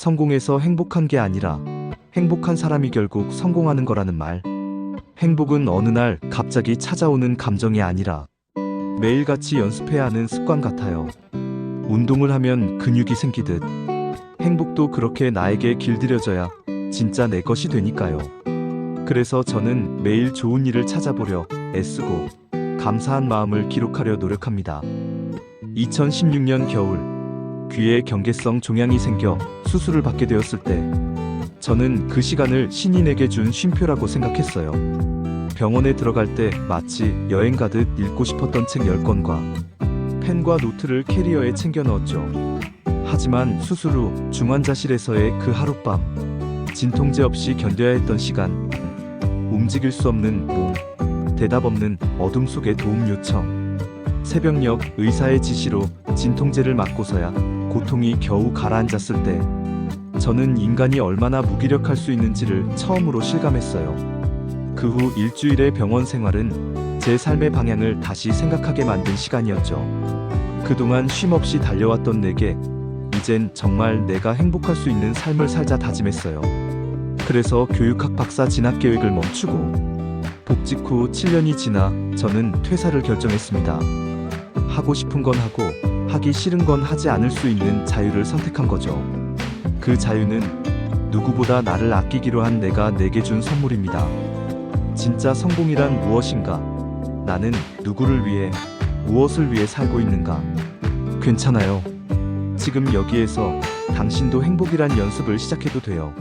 성공해서 행복한 게 아니라 행복한 사람이 결국 성공하는 거라는 말. 행복은 어느 날 갑자기 찾아오는 감정이 아니라 매일같이 연습해야 하는 습관 같아요. 운동을 하면 근육이 생기듯 행복도 그렇게 나에게 길들여져야 진짜 내 것이 되니까요. 그래서 저는 매일 좋은 일을 찾아보려 애쓰고 감사한 마음을 기록하려 노력합니다. 2016년 겨울 귀에 경계성 종양이 생겨 수술을 받게 되었을 때 저는 그 시간을 신이 내게 준 쉼표라고 생각했어요. 병원에 들어갈 때 마치 여행 가듯 읽고 싶었던 책 10권과 펜과 노트를 캐리어에 챙겨 넣었죠. 하지만 수술 후 중환자실에서의 그 하룻밤 진통제 없이 견뎌야 했던 시간 움직일 수 없는 몸 대답 없는 어둠 속의 도움 요청 새벽녘 의사의 지시로 진통제를 맞고서야 고통이 겨우 가라앉았을 때 저는 인간이 얼마나 무기력할 수 있는지를 처음으로 실감했어요. 그 후 일주일의 병원 생활은 제 삶의 방향을 다시 생각하게 만든 시간이었죠. 그동안 쉼없이 달려왔던 내게 이젠 정말 내가 행복할 수 있는 삶을 살자 다짐했어요. 그래서 교육학 박사 진학 계획을 멈추고 복직 후 7년이 지나 저는 퇴사를 결정했습니다. 하고 싶은 건 하고 하기 싫은 건 하지 않을 수 있는 자유를 선택한 거죠. 그 자유는 누구보다 나를 아끼기로 한 내가 내게 준 선물입니다. 진짜 성공이란 무엇인가? 나는 누구를 위해, 무엇을 위해 살고 있는가? 괜찮아요. 지금 여기에서 당신도 행복이란 연습을 시작해도 돼요.